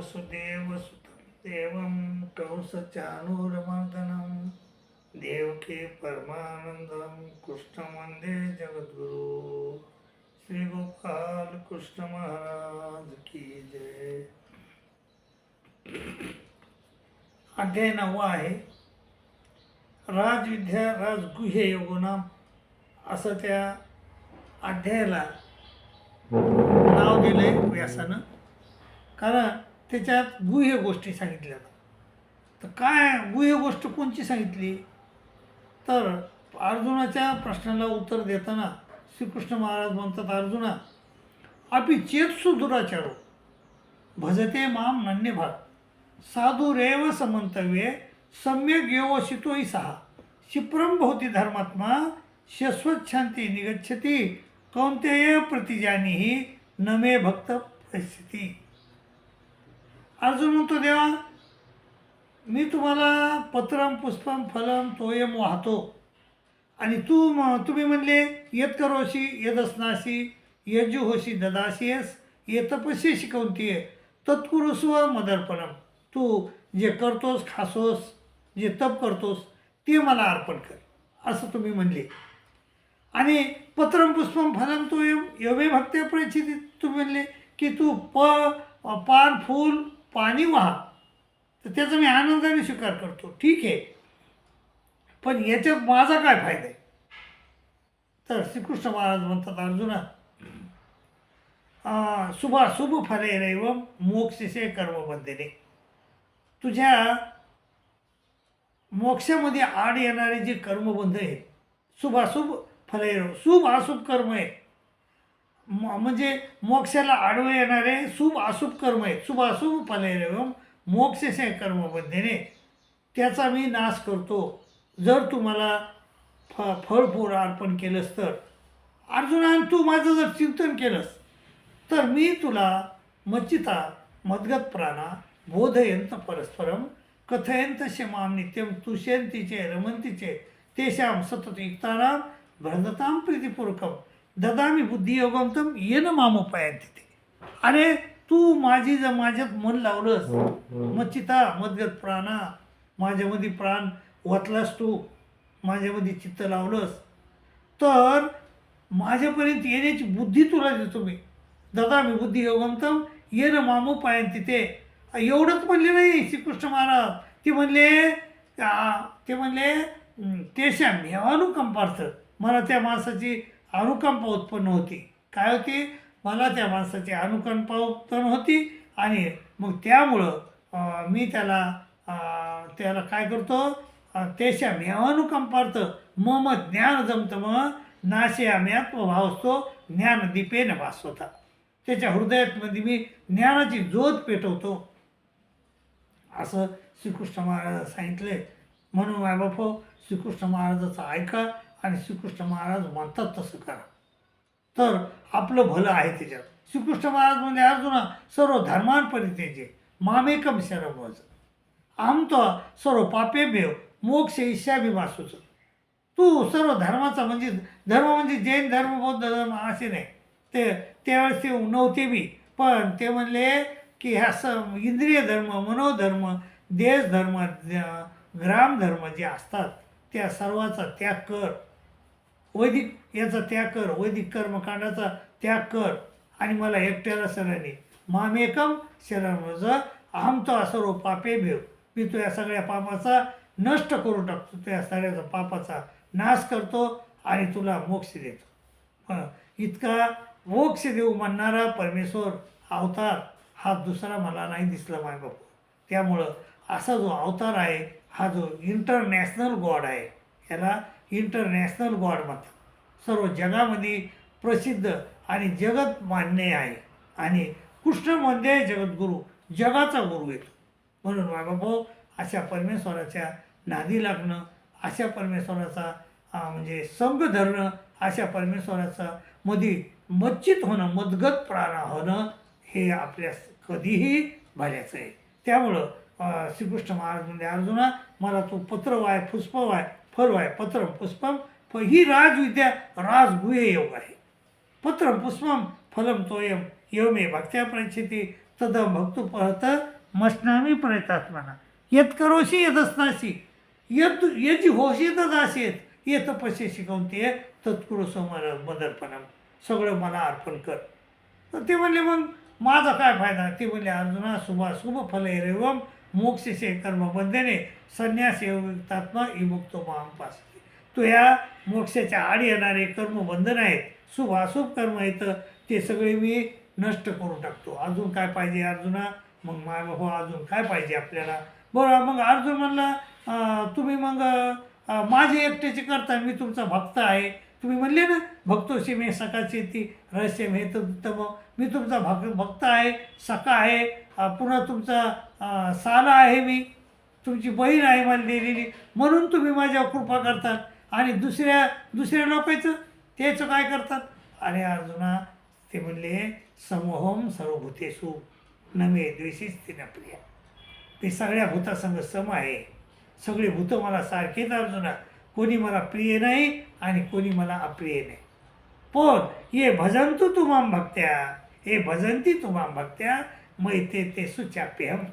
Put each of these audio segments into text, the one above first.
वसुदेवसुतं देवं कंसचाणूरमर्दनं देवके परमानन्दं कृष्ण वन्दे जगद्गुरु। श्री गोपाल कृष्ण महाराज की जय। अध्याय नववा आहे राजविद्या राजगुह्य योगनाम असं त्या अध्यायाला नाव दिलंय व्यासानं. कारण त्याच्यात गुह्य गोष्टी सांगितल्या. तर काय गुह्य गोष्ट कोणची सांगितली? तर अर्जुनाच्या प्रश्नाला उत्तर देताना श्रीकृष्ण महाराज म्हणतात अर्जुना अपि चेतसु दुराचारो भजते माम नन्य भाग साधुरेव समंतव्ये सम्यक योवशितोही सहा क्षिप्रम भवती धर्मात्मा शश्वच्छांती निगच्छती कौंतेय प्रतिजानीही नमे भक्त परिस्थिती। अर्जुन म्हणतो देवा मी तुम्हाला पत्रम पुष्पम फलम तोयम वाहतो. आणि तू म तुम्ही म्हणले येत करोशी यदस्नाशी ददाशी येस ये तपस्ये शिकवतीये तत्कुरुस्व मदर्पणम. तू जे करतोस खासोस जे तप करतोस ते मला अर्पण कर. असं तुम्ही म्हणले. आणि पत्रम पुष्पम फलम तो एवढे भक्त्या परिचित तुम्ही म्हणले की तू प पान फूल पाणी वाहा तर त्याचा मी आनंदाने स्वीकार करतो. ठीक आहे. पण याच्यात माझा काय फायदा आहे? तर श्रीकृष्ण महाराज म्हणतात अर्जुना शुभा शुभ फले रैव मोक्षसे कर्मबंधने. तुझ्या मोक्षामध्ये आड येणारे जे कर्मबंध आहेत शुभाशुभ फले शुभ अशुभ कर्म आहे म्हणजे मोक्षाला आडवे येणारे शुभ अशुभ कर्म आहेत. शुभ अशुभ फले रैव मोक्षसे त्याचा मी नाश करतो. जर तुम्हाला फ फळफूड अर्पण केलंस तर. अर्जुनान तू माझं जर चिंतन केलंस तर मी तुला मच्चिता मदगत प्राणा बोधयंत परस्परम कथयंत शमाम नित्यम तुषयंतीचे रमंतीचे तेषां सतत युक्तानां भ्रदतां प्रीतिपूर्वकम ददामी बुद्धियोगम तम येन मामोपायांती ते। अरे तू माझी जर माझ्यात मन लावलंस मच्चिता मद्गत प्राणा माझ्यामध्ये प्राण ओतलास तू माझ्यामध्ये चित्त लावलंस तर माझ्यापर्यंत येण्याची बुद्धी तुला देतो मी. दादा मी बुद्धी योगमतम ये ना मामो पायन तिथे एवढंच म्हणले नाही श्रीकृष्ण महाराज. ते म्हणले ते म्हणले "हं, तेशा मी अनुकंपार्थ मला त्या माणसाची अनुकंपा उत्पन्न होती. काय होते? मला त्या माणसाची अनुकंपा उत्पन्न होती आणि मग त्यामुळं मी त्याला त्याला काय करतो? त्याच्या मी अनुकंपार्थ मम ज्ञान जमतं मग नाशे आम्ही आत्मभाव असतो ज्ञान दीपेन भासवता. त्याच्या हृदयामध्ये मी ज्ञानाची जोत पेटवतो. असं श्रीकृष्ण महाराज सांगितले. म्हणून मायबाप श्रीकृष्ण महाराजाचं ऐका आणि श्रीकृष्ण महाराज म्हणतात तसं करा. तर आपलं भलं आहे त्याच्यात. श्रीकृष्ण महाराज म्हणजे अर्जुना सर्व धर्मान परितेजे मामेकम शरमज आम तो सर्व पापेभ्य मोक्ष ईशाभिमासूच. तू सर्व धर्माचा म्हणजे धर्म म्हणजे जैन धर्म बौद्ध धर्म असे नाही. ते त्यावेळेस ते नव्हते बी. पण ते म्हणले की ह्या स इंद्रिय धर्म मनोधर्म देशधर्म ग्रामधर्म जे असतात त्या सर्वाचा त्याग कर. वैदिक याचा त्याग कर वैदिक कर्मकांडाचा त्याग कर. आणि मला एकट्याला सरांनी मामेकम शरण अहम तो सर्व पापे भेव. मी तो या सगळ्या पापाचा नष्ट करून टाकतो. त्या सगळ्याचा पापाचा नाश करतो आणि तुला मोक्ष देतो. इतका मोक्ष देऊ म्हणणारा परमेश्वर अवतार हा दुसरा मला नाही दिसला माय बापू. त्यामुळं असा जो अवतार आहे हा जो इंटरनॅशनल गॉड आहे याला इंटरनॅशनल गॉड म्हणतात सर्व जगामध्ये प्रसिद्ध आणि जगत मान्य आहे. आणि कृष्ण म्हणजे जगद्गुरू जगाचा गुरु येतो म्हणून बाबा अशा परमेश्वराच्या नादी लागणं अशा परमेश्वराचा म्हणजे संघ धरणं अशा परमेश्वराचा मध्ये मच्चित होणं मदगत प्राणा होणं हे आपल्या कधीही भल्याचं आहे. त्यामुळं श्रीकृष्ण महाराज म्हणजे अर्जुना मला तो पत्र वाय पुष्प वाय फल वाय पत्र पुष्पम फ- ही राजविद्या राजगुहे योग आहे. पत्र पुष्पं फलम तोयम एवमे भक्त्या प्रचिती तद भक्तो पहत मस्नामी प्रेतात्मना यत करोशी यदस्नाशी यद यजी होशी तदासेत। ये तपस्ये शिकवते तत्कुरु समर मदर्पणम। सगळं मला अर्पण कर। तर ते म्हणले मग माझा काय फायदा? ते म्हणले अर्जुना शुभा शुभ फल रेवम मोक्षसे कर्मबंधने संन्यास योगितात्मा इमुक्तो महापास तो ह्या मोक्षाच्या आड येणारे कर्मबंधन आहेत शुभ अशुभ कर्म आहेत ते सगळे मी नष्ट करून टाकतो. अजून काय पाहिजे अर्जुना? मग माय बाबा अजून काय पाहिजे आपल्याला? बरं मग अर्जुन म्हणला तुम्ही मग माझे एकट्याचे करता मी तुमचा भक्त आहे. तुम्ही म्हणले ना भक्तोशी मी सकाळची ती रहस्य मे तर मी तुमचा भक भक्त आहे सखा आहे पुन्हा तुमचा साला आहे मी तुमची बहीण आहे मला लिहिलेली म्हणून तुम्ही माझ्यावर कृपा करतात. आणि दुसऱ्या दुसऱ्या लोकांचं त्याचं काय करतात? अरे अर्जुना ते म्हणले समोहम सर्वभूतेसु नमे द्वेषीच ते न प्रिया. मी सगळ्या भूतासंग सम आहे. सगळे भूत मला सारखेच अर्जुना. कोणी मला प्रिय नाही आणि कोणी मला अप्रिय नाही. पण ये भजंतु तुमाम भक्त्या हे भजंती तुमाम भक्त्या मै ते ते सुचाप्यहम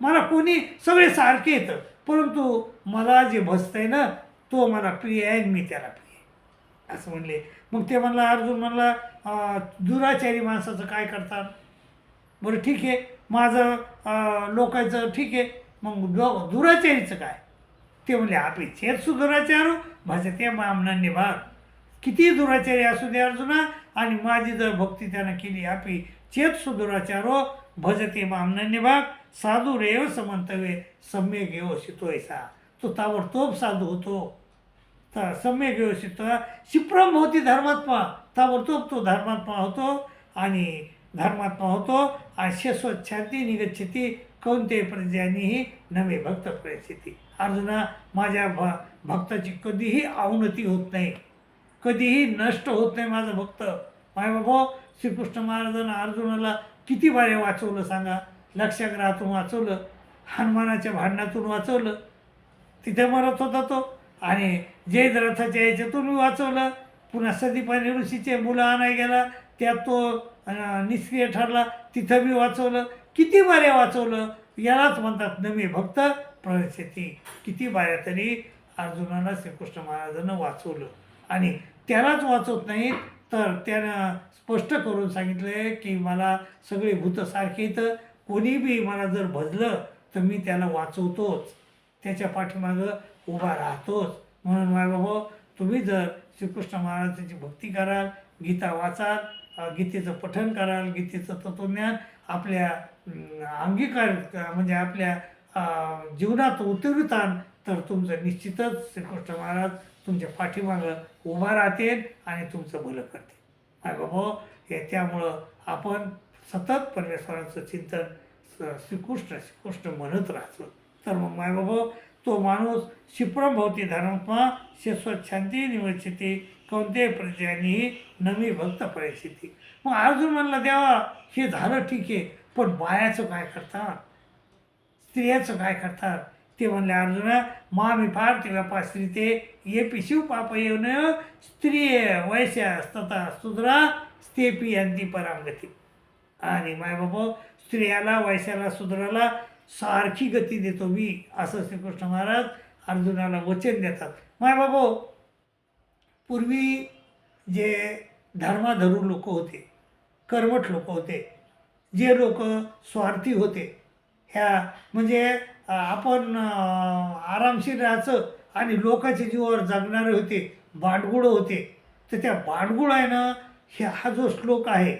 मला कोणी सगळे सारखे येतं परंतु मला जे भजतंय ना तो मला प्रिय आहे मी त्याला प्रिय असं म्हणले. मग ते म्हणला अर्जुन म्हणला दुराचारी माणसाचं काय करतात? बरं ठीक आहे. माझं लोकांचं ठीक आहे. मग दुराचारीचं काय? ते म्हणले आपली चेत सुदुराचार भजते मामनान्य भाग किती दुराचारी असू दे अर्जुना. आणि माझी जर भक्ती त्यानं केली आपी चेत सुदुराचारो भजते मामनान्य भाग साधू रेव समंतवे सम्यक व्यवस्थितो ऐसा तो ताबडतोब साधू होतो. तर सम्यक व्यवस्थित शिप्रम होती धर्मात्मा. ताबडतोब तो धर्मात्मा होतो. आणि धर्मात्मा होतो. आणि शाश्वत शांती निगच्छती. कोणते प्रजानीही नवे भक्त परिस्थिती अर्जुना माझ्या भ भक्ताची कधीही अवनती होत नाही. कधीही नष्ट होत नाही माझं भक्त. माय बाबा श्रीकृष्ण महाराजांना अर्जुनाला किती बारे वाचवलं सांगा? लक्षाग्रहातून वाचवलं हनुमानाच्या भांडणातून वाचवलं तिथे मरत होता तो. आणि जयद्रथाच्या याच्यातून वाचवलं पुन्हा सदीपानी ऋषीचे मुलं आणाय गेला त्यात तो निष्क्रिय ठरला तिथं मी वाचवलं. किती बारे वाचवलं? यालाच म्हणतात नवे भक्त. प्रवेशती किती बाया तरी अर्जुनाला श्रीकृष्ण महाराजांना वाचवलं. आणि त्यालाच वाचवत नाहीत तर त्यानं स्पष्ट करून सांगितलं आहे की मला सगळे भूत सारखे इथं कोणी बी मला जर भजलं तर मी त्याला वाचवतोच. त्याच्या पाठीमागं उभा राहतोच. म्हणून माय बाबा तुम्ही जर श्रीकृष्ण महाराजांची भक्ती कराल गीता वाचाल गीतेचं पठन कराल गीतेचं तत्वज्ञान आपल्या अंगीकार म्हणजे आपल्या जीवनात उतरवितान तर तुमचं निश्चितच श्रीकृष्ण महाराज तुमच्या पाठीमागं उभा राहतील आणि तुमचं भलं करतील. माय बाबा हे त्यामुळं आपण सतत परमेश्वराचं चिंतन स- श्रीकृष्ण श्रीकृष्ण म्हणत राहतो. तर मग माय बाबा तो माणूस क्षिप्रम धर्मात्मा शाश्वत शांती निवडचिती कोणत्याही प्रजानी नवी भक्त परिस्थिती मग अर्जुन म्हणला देवा हे झालं ठीक आहे पण बायाचं काय करता? स्त्रियाचं काय करतात? ते म्हणले अर्जुना मा मी फार ते स्त्री ते ये पिशिव पाप येऊन स्त्रिय वैश्या तथा सुधरा स्तेपी यांती परामगती आणि माय बाबा स्त्रियाला वैश्याला सुधराला सारखी गती देतो मी. असं श्रीकृष्ण महाराज अर्जुनाला वचन देतात. माय बाबा पूर्वी जे धर्माधरू लोक होते कर्मठ लोक होते जे लोक स्वार्थी होते ह्या म्हणजे आपण आरामशीर राहायचं आणि लोकांच्या जीवावर जगणारे होते बांडगुळं होते. तर त्या बांडगुळ आहे ना हे हा जो श्लोक आहे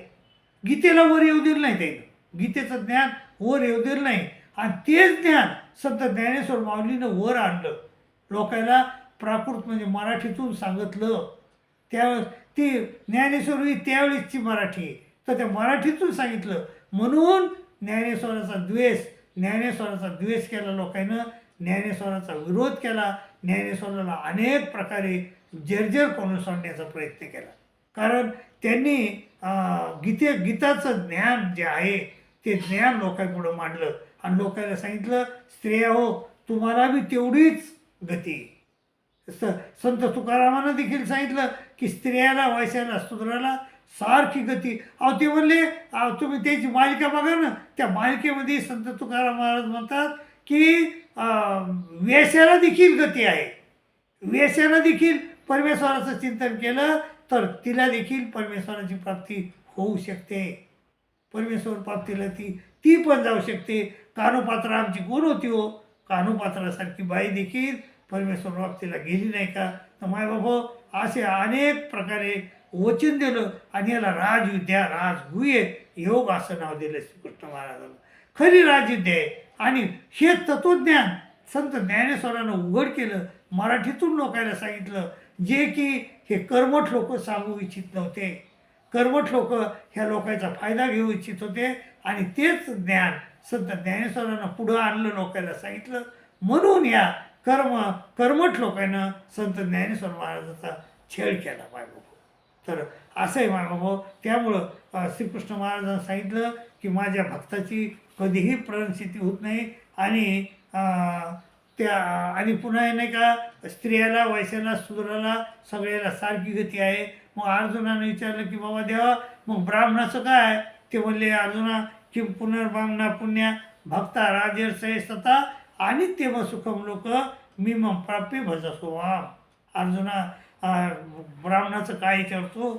गीतेला वर येऊ दिलं नाही त्यानं. गीतेचं ज्ञान वर येऊ दिलं नाही. आणि तेच ज्ञान संत ज्ञानेश्वर माऊलीनं वर आणलं. लोकांना प्राकृत म्हणजे मराठीतून सांगितलं. त्यावेळेस ती ज्ञानेश्वर ही त्यावेळेसची मराठी तर त्या मराठीतून सांगितलं. म्हणून ज्ञानेश्वराचा द्वेष ज्ञानेश्वराचा द्वेष केला लोकांना ज्ञानेश्वराचा विरोध केला ज्ञानेश्वराला अनेक प्रकारे जर्जर करून सोडण्याचा प्रयत्न केला. कारण त्यांनी गीते गीताचं ज्ञान जे आहे ते ज्ञान लोकांपुढं मांडलं. आणि लोकांना सांगितलं स्त्रिया हो तुम्हाला बी तेवढीच गती स संत तुकारामानं देखील सांगितलं की स्त्रियाला वैश्याला सुद्राला सारखी गती. अहो ते म्हणले अहो तुम्ही त्याची मालिका बघा ना. त्या मालिकेमध्ये संत तुकाराम महाराज म्हणतात की वेशाला वेश्याला देखील गती आहे. वेश्यानं देखील परमेश्वराचं चिंतन केलं तर तिला देखील परमेश्वराची प्राप्ती होऊ शकते. परमेश्वर प्राप्तीला ती ती पण जाऊ शकते. कानोपात्र आमची कोण होती हो? कानोपात्रासारखी बाई देखील परमेश्वर प्राप्तीला गेली नाही का? तर मायबाबा असे अनेक प्रकारे वचन दिलं आणि याला राजविद्या राजगुह्य योग असं नाव दिलं श्रीकृष्ण महाराजांना खरी राजविद्या आहे आणि हे तत्वज्ञान संत ज्ञानेश्वरानं उघड केलं मराठीतून लोकांना सांगितलं जे की हे कर्मठ लोक सांगू इच्छित नव्हते. कर्मठ लोक ह्या लोकांचा फायदा घेऊ इच्छित होते आणि तेच ज्ञान संत ज्ञानेश्वरानं पुढं आणलं लोकांना सांगितलं. म्हणून या कर्म कर्मठ लोकांना संत ज्ञानेश्वर महाराजाचा छेड केला मायबाबा तर असं आहे मायबाबा त्यामुळं श्रीकृष्ण महाराजांनी सांगितलं की माझ्या भक्ताची कधीही प्रणस्थिती होत नाही आणि त्या आणि पुन्हा हे नाही का स्त्रियाला वैश्याला शूद्राला सगळ्याला सारखी गती आहे. मग अर्जुनाने विचारलं की बाबा देवा मग ब्राह्मणाचं काय? ते म्हणले अर्जुना की पुनर्ब्राह्मणा पुण्या भक्ता राजर्षय सता आणि तेव्हा सुखम लोक मी मग प्राप्य भजसो वा. अर्जुना ब्राह्मणाचं काय करतो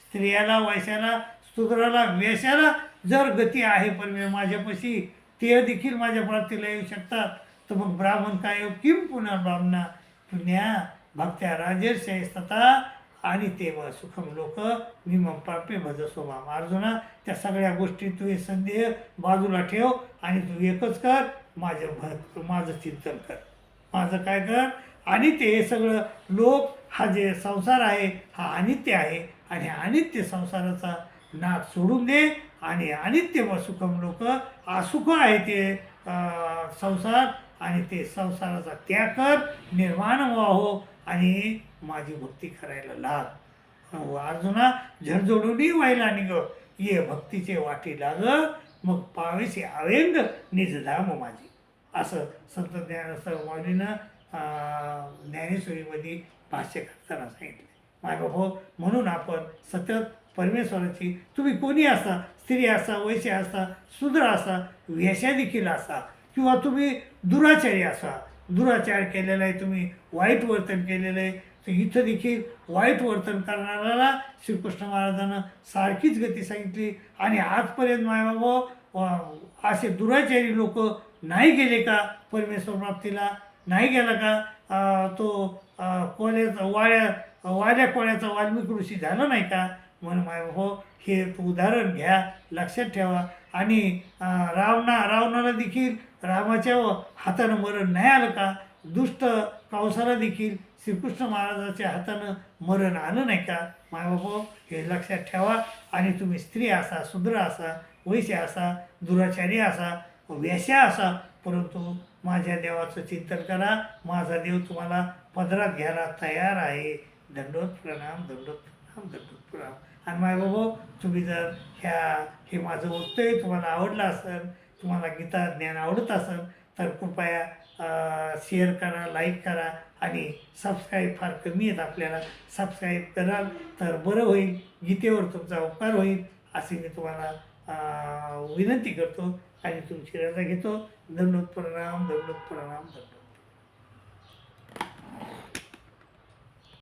स्त्रियाला वैशाला शूद्राला व्यशाला जर गती आहे पण मी माझ्यापाशी ते देखील माझ्या प्राप्तीला येऊ शकतात. तर मग ब्राह्मण काय हो? येऊ किम पुन्हा ब्राह्मणा? पुण्या भक्त्या राजर्षय तथा आणि तेव्हा सुखम लोक विमम प्राप्य भज माम अर्जुना त्या सगळ्या गोष्टी तू हे संदेह बाजूला ठेव आणि तू एकच कर. माझं भक्त माझं चिंतन कर. माझं काय कर? आणि ते हे सगळं लोक हा जे संसार आहे हा अनित्य आहे. आणि अनित्य संसाराचा नाद सोडून दे. आणि अनित्य व सुखम लोक असुख आहे ते संसार. आणि ते संसाराचा त्याग कर निर्माण व्हावं हो. आणि माझी भक्ती करायला लाग. अहो, अर्जुना झडझडूनही व्हायला निघ. ये भक्तीचे वाटी लाग. मग पावेसे निज निजधाम माझी. असं संत ज्ञानस्थ स्वामीनं ज्ञानेश्वरीमध्ये भाष्य करताना सांगितलं. माय बाबा म्हणून आपण सतत परमेश्वराची तुम्ही कोणी असा स्त्री असा वैश्य असा शूद्र असा व्यशादेखील देखील असा किंवा तुम्ही दुराचारी असा दुराचार केलेला आहे तुम्ही वाईट वर्तन केलेलं आहे तर इथं देखील वाईट वर्तन करणाऱ्याला श्रीकृष्ण महाराजांना सारखीच गती सांगितली. आणि आजपर्यंत मायबाबा असे दुराचारी लोक नाही गेले का परमेश्वर प्राप्तीला? नाही गेला का? तो कोल्याचा वाड्या वाड्या कोळ्याचा वाल्मिक ऋषी झाला नाही का? म्हणून मायबाबा हो, हे उदाहरण घ्या लक्षात ठेवा. आणि रावणा रावणाला देखील रामाच्या हातानं मरण नाही आलं का? दुष्ट कंसाला देखील श्रीकृष्ण महाराजाच्या हातानं मरण आलं नाही का? मायबाबा हे लक्षात ठेवा आणि तुम्ही स्त्री असा शूद्र असा वैश्य असा दुराचारी असा व्याश्या असा परंतु माझ्या देवाचं चिंतन करा. माझा देव तुम्हाला पदरात घ्यायला तयार आहे. दंडोत प्रणाम दंडोत प्रणाम दंडोत प्रणाम. आणि मायबाबा तुम्ही जर ह्या हे माझं वक्तव्य तुम्हाला आवडलं असेल तुम्हाला गीता ज्ञान आवडत असेल तर कृपया शेअर करा लाईक करा आणि सबस्क्राईब फार कमी आहेत आपल्याला. सबस्क्राईब कराल तर बरं होईल गीतेवर तुमचा उपकार होईल असे मी तुम्हाला विनंती करतो आणि तुमची रजा घेतो. धन्यवाद प्रणाम धन्यवाद प्रणाम धन्यवाद.